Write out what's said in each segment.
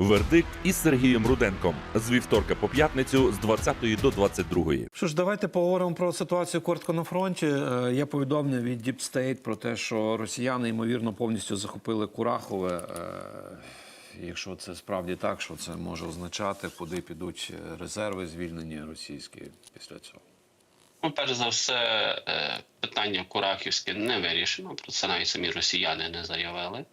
Вердикт із Сергієм Руденком з вівторка по п'ятницю з 20 до 22. Що ж, давайте поговоримо про ситуацію коротко на фронті. Е, Є повідомлення від Deep State про те, що росіяни ймовірно повністю захопили Курахове. Е, Якщо це справді так, що це може означати, куди підуть резерви звільнені російські після цього. Ну, перш за все, е, питання Курахівське не вирішено. Про це навіть самі росіяни не заявили.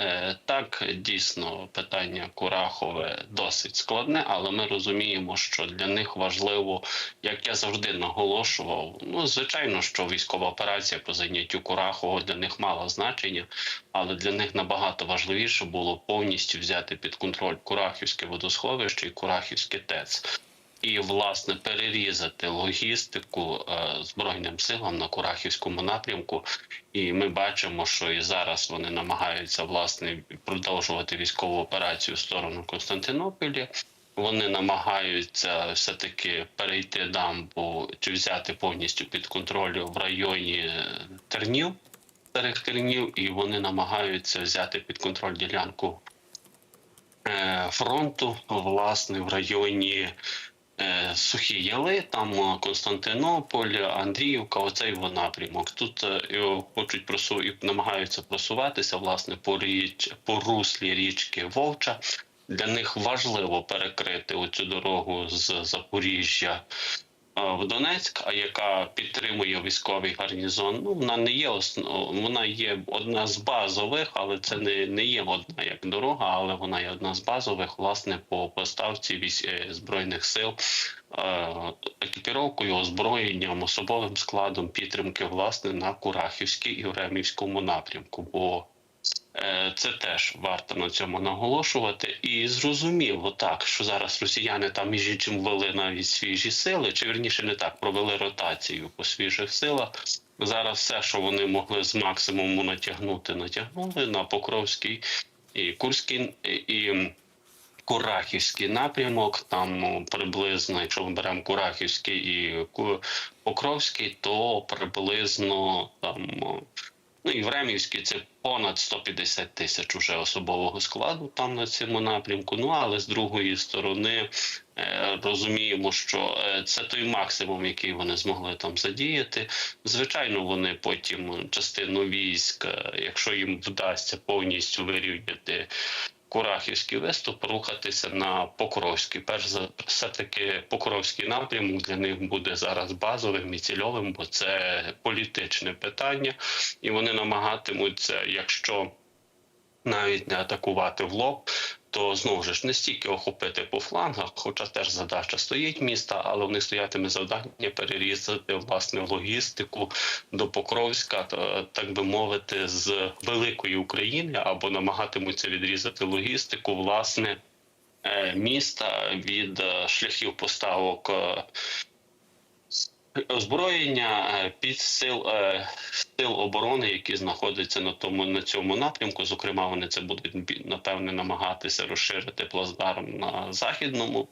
Е, Так, дійсно, питання Курахове досить складне, але ми розуміємо, що для них важливо, як я завжди наголошував. Ну, звичайно, що військова операція по заняттю Курахового для них мала значення, але для них набагато важливіше було повністю взяти під контроль Курахівське водосховище і Курахівське ТЕЦ і власне перерізати логістику е, збройним силам на Курахівському напрямку. І ми бачимо, що і зараз вони намагаються власне продовжувати військову операцію в сторону Константинополя. Вони намагаються все таки перейти дамбу чи взяти повністю під контроль в районі е, Тернів, старих Тернів, і вони намагаються взяти під контроль ділянку е, фронту, власне, в районі Сухі Яли, там е, Константинополь, Андріївка, оцей його напрямок. Тут його хочуть просу і намагаються просуватися власне по річ по руслі річки Вовча. Для них важливо перекрити оцю дорогу з Запоріжжя е, в Донецьк, а яка підтримує військовий гарнізон. Ну вона не є основ... вона є одна з базових, але це не, не є одна як дорога, але вона є одна з базових, власне, по поставці військ... е, збройних сил. е, Екіпіровкою, озброєнням, особовим складом підтримки власне на Курахівській і Времівському напрямку. Бо Е, Це теж варто на цьому наголошувати. І зрозуміло так, що зараз росіяни там між іншим ввели навіть свіжі сили, чи вірніше не так, провели ротацію по свіжих силах. Зараз все, що вони могли з максимуму натягнути, натягнули на Покровський і Курський і. Курахівський напрямок, там ну, приблизно, якщо ми беремо Курахівський і Покровський, то приблизно там ну і Времівський це понад 150 тисяч уже особового складу там на цьому напрямку. Ну але з другої сторони е, розуміємо, що е, це той максимум, який вони змогли там задіяти. Звичайно, вони потім частину військ, е, якщо їм вдасться повністю вирівняти. Курахівський виступ рухатися на Покровський. Перш за все таки Покровський напрямок для них буде зараз базовим і цільовим, бо це політичне питання, і вони намагатимуться, якщо навіть не атакувати в лоб, то знову ж не стільки охопити по флангах, хоча теж задача стоїть міста, але в них стоятиме завдання перерізати власне логістику до Покровська, так би мовити, з великої України або намагатимуться відрізати логістику власне е, міста від е, шляхів поставок. Озброєння е, під сил сил оборони, які знаходяться на тому на цьому напрямку. Зокрема, вони це будуть напевне намагатися розширити плацдарм на західному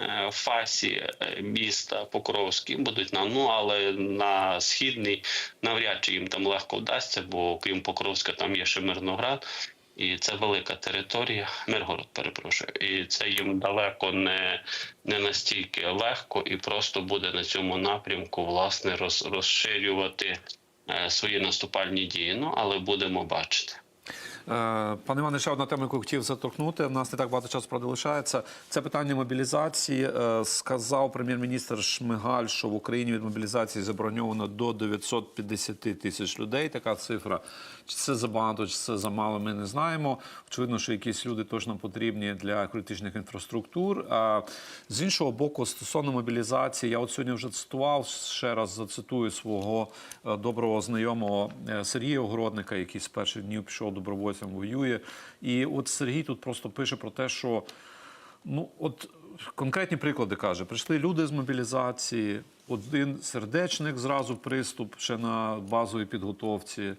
е, фасі е, міста Покровський. Будуть на ну, але на східний навряд чи їм там легко вдасться, бо крім Покровська, там є ще Мирноград. І це велика територія, Миргород, перепрошую, і це їм далеко не, не настільки легко, і просто буде на цьому напрямку власне роз, розширювати свої наступальні дії. Ну але будемо бачити. Е, Пане Іване, ще одна тема, яку хотів заторкнути. У нас не так багато часу продалишається. Це питання мобілізації. Е, Сказав прем'єр-міністр Шмигаль, що в Україні від мобілізації заброньовано до 950 тисяч людей. Така цифра. Чи це забагато, чи це замало, ми не знаємо. Очевидно, що якісь люди точно потрібні для критичних інфраструктур. А з іншого боку, стосовно мобілізації, я от сьогодні вже цитував ще раз зацитую свого е, доброго знайомого Сергія Огородника, який з перших днів пішов добровольцем, воює. І от Сергій тут просто пише про те, що ну от конкретні приклади каже: прийшли люди з мобілізації. Один сердечник зразу приступ ще на базовій підготовці.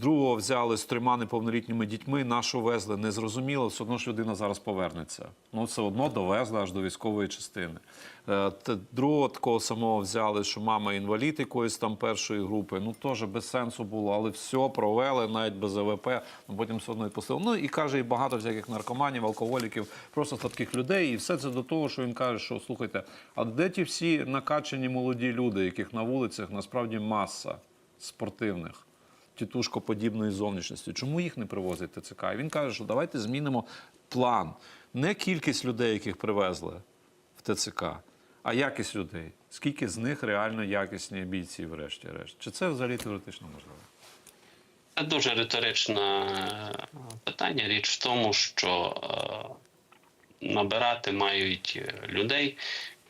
Другого взяли з трьома неповнолітніми дітьми, нашу везли, незрозуміло, все одно ж людина зараз повернеться. Ну, все одно довезли аж до військової частини. Е, Другого такого самого взяли, що мама інвалід якоїсь там першої групи. Ну теж без сенсу було, але все провели, навіть без АВП, ну, потім все одно відпустили. Ну і каже, і багато всяких наркоманів, алкоголіків, просто таких людей. І все це до того, що він каже, що слухайте, а де ті всі накачані молоді люди, яких на вулицях насправді маса спортивних? Тітушкоподібної зовнішності. Чому їх не привозить ТЦК? І він каже, що давайте змінимо план. Не кількість людей, яких привезли в ТЦК, а якість людей. Скільки з них реально якісні бійці, врешті-решт? Чи це взагалі теоретично можливо? Це дуже риторичне е, питання. Річ в тому, що е, набирати мають людей,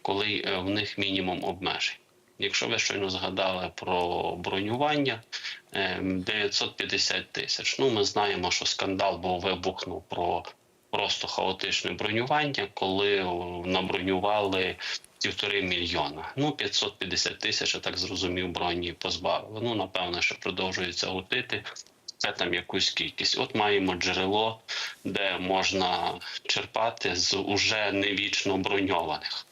коли е, в них мінімум обмежень. Якщо ви щойно згадали про бронювання е, 950 тисяч. Ну, ми знаємо, що скандал був вибухнув про просто хаотичне бронювання, коли набронювали півтори мільйона. Ну, 550 тисяч, я так зрозумів, броні позбавили. Ну, напевно, що продовжується гутити. Це там якусь кількість. От маємо джерело, де можна черпати з уже невічно броньованих.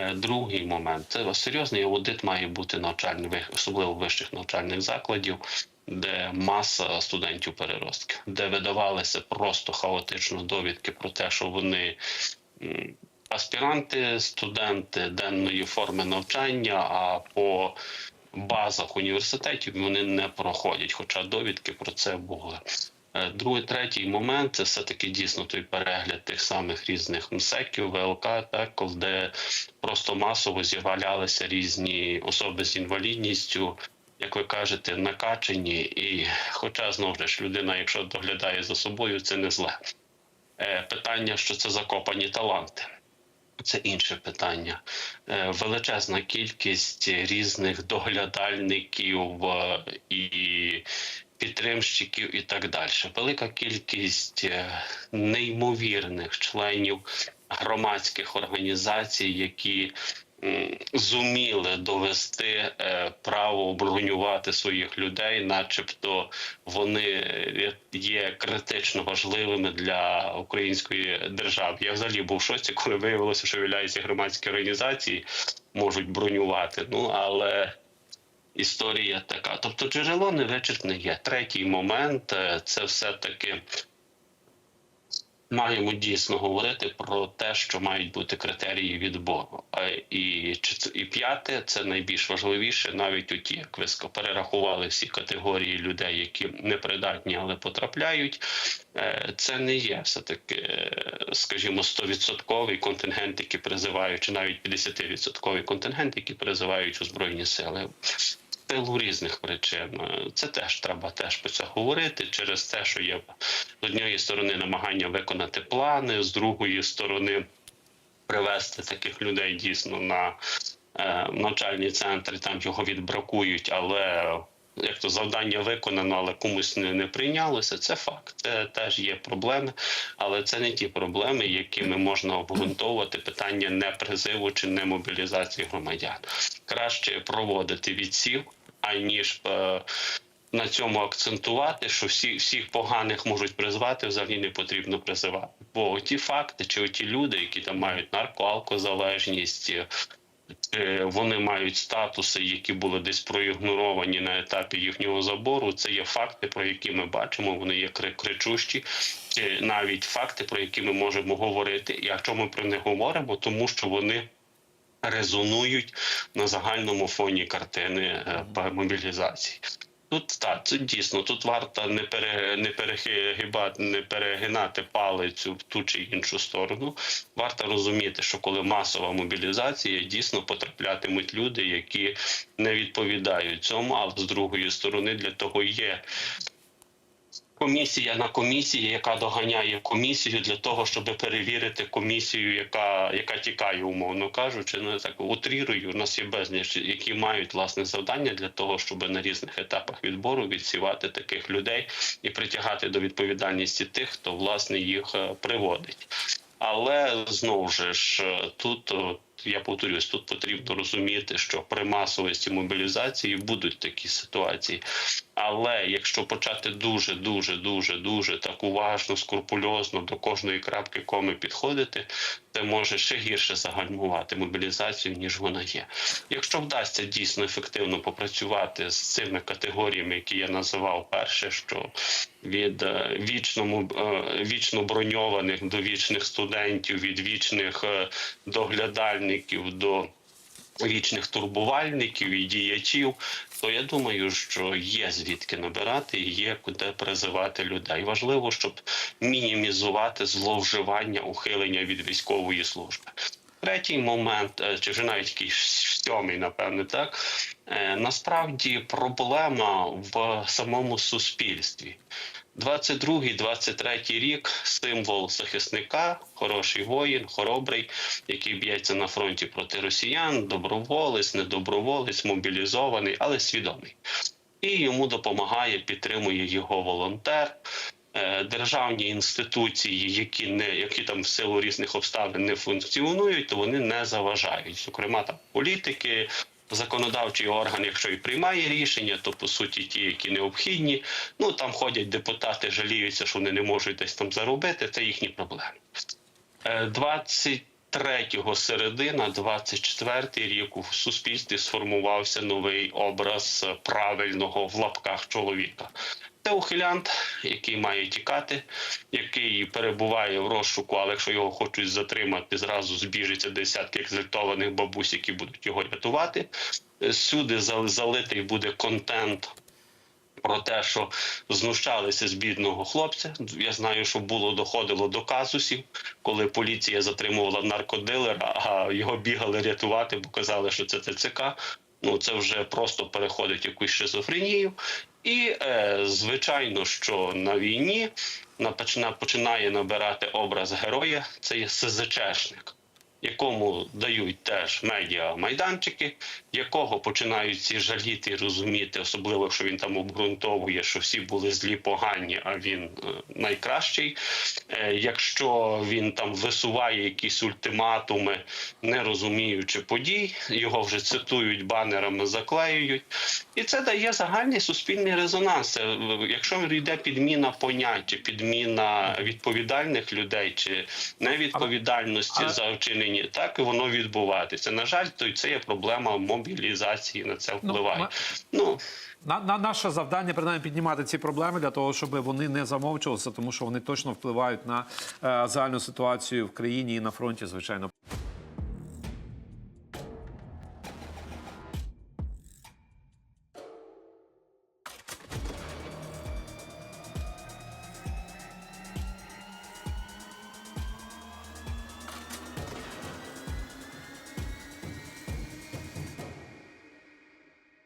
Е, Другий момент це серйозний аудит має бути навчальний, ви- особливо вищих навчальних закладів, де маса студентів переростків, де видавалися просто хаотично довідки про те, що вони аспіранти, студенти денної форми навчання, а по базах університетів вони не проходять, хоча довідки про це були. Е, Другий, третій момент це все-таки дійсно той перегляд тих самих різних МСЕКів, ВЛК, так, коли просто масово з'являлися різні особи з інвалідністю, як ви кажете, накачені. І, хоча знову ж людина, якщо доглядає за собою, це не зле. Е, Питання, що це закопані таланти. Це інше питання. Е, Величезна кількість різних доглядальників і підтримщиків і так далі. Велика кількість е, неймовірних членів громадських організацій, які зуміли довести е, право бронювати своїх людей, начебто вони е, є критично важливими для української держави. Я взагалі був в шоці, коли виявилося, що виявляються громадські організації можуть бронювати. Ну але історія така. Тобто джерело невичерпне є. Третій момент е, це все-таки маємо дійсно говорити про те, що мають бути критерії відбору. Е, І, і п'яте це найбільш важливіше, навіть оті, як ви перерахували всі категорії людей, які непридатні, але потрапляють. Е, Це не є все таки, скажімо, 100% контингент, який призивають, чи навіть 50% контингент, який призивають у збройні сили. Силу різних причин Е, це теж треба теж про це говорити через те, що є з однієї сторони намагання виконати плани, з другої сторони привести таких людей дійсно на е, навчальні центри, там його відбракують, але як то завдання виконано, але комусь не, не прийнялося. Це факт. Це теж є проблеми, але це не ті проблеми, якими можна обґрунтовувати питання не призиву чи не мобілізації громадян. Краще проводити відсів, аніж е, на цьому акцентувати, що всі, всіх поганих можуть призвати, взагалі не потрібно призивати. Бо ті факти, чи ті люди, які там мають наркоалкозалежність, е, вони мають статуси, які були десь проігноровані на етапі їхнього забору. Це є факти, про які ми бачимо. Вони є кри- кричущі, навіть факти, про які ми можемо говорити. І чому ми про них говоримо? Тому що вони резонують на загальному фоні картини е, мобілізації. Тут так, це дійсно тут варто не пере не перегибати, не перегинати палицю в ту чи іншу сторону. Варто розуміти, що коли масова мобілізація, дійсно потраплятимуть люди, які не відповідають цьому, але з другої сторони для того є. Комісія на комісії, яка доганяє комісію для того, щоб перевірити комісію, яка яка тікає, умовно кажучи, ну я так утрірую. Нас є безліч, які мають власне завдання для того, щоб на різних етапах відбору відсівати таких людей і притягати до відповідальності тих, хто власне їх е, приводить. Але знову ж е, тут я повторюсь, тут потрібно розуміти, що при масовості мобілізації будуть такі ситуації. Але якщо почати дуже, дуже, дуже, дуже так уважно, скрупульозно до кожної крапки коми підходити, це може ще гірше загальмувати мобілізацію, ніж вона є. Якщо вдасться дійсно ефективно попрацювати з цими категоріями, які я називав перше, що від е, вічно, моб- е, вічно броньованих до вічних студентів, від вічних е, доглядальників до вічних турбувальників і діячів, то я думаю, що є звідки набирати і є куди призивати людей. Важливо, щоб мінімізувати зловживання ухилення від військової служби. Третій момент, е, чи вже навіть якийсь сьомий, напевне, так е, насправді проблема в самому суспільстві. 22-23 рік символ захисника, хороший воїн, хоробрий, який б'ється на фронті проти росіян, доброволець, недоброволець, мобілізований, але свідомий. І йому допомагає, підтримує його волонтер. Е, Державні інституції, які не які там в силу різних обставин не функціонують, то вони не заважають. Зокрема, там політики, законодавчий орган, якщо і приймає рішення, то по суті ті, які необхідні. Ну там ходять депутати, жаліються, що вони не можуть десь там заробити. Це їхні проблеми. Е, 23-го середина, 24-й рік у суспільстві сформувався новий образ правильного в лапках чоловіка. Це ухилянт, який має тікати, який перебуває в розшуку, але якщо його хочуть затримати, зразу збіжиться десятки екзальтованих бабусь, які будуть його рятувати. Е, Всюди залитий буде контент про те, що знущалися з бідного хлопця. Я знаю, що було доходило до казусів, коли поліція затримувала наркодилера, а його бігали рятувати, бо казали, що це ТЦК. Ну це вже просто переходить якусь шизофренію. І е, звичайно, що на війні починає набирати образ героя. Це є СЗЧшник якому дають теж медіа майданчики, якого починають всі жаліти і розуміти, особливо якщо він там обґрунтовує, що всі були злі, погані, а він е, найкращий. Е, якщо він там висуває якісь ультиматуми, не розуміючи подій, його вже цитують банерами, заклеюють, і це дає загальний суспільний резонанс. Е, Якщо йде підміна понять, чи підміна відповідальних людей, чи невідповідальності за вчинені, так і воно відбуватися. На жаль, то це є проблема мобілізації. На це Ну, впливає. ми- Ну, На, на наше завдання принаймні піднімати ці проблеми для того, щоб вони не замовчувалися, тому що вони точно впливають на е, загальну ситуацію в країні і на фронті, звичайно.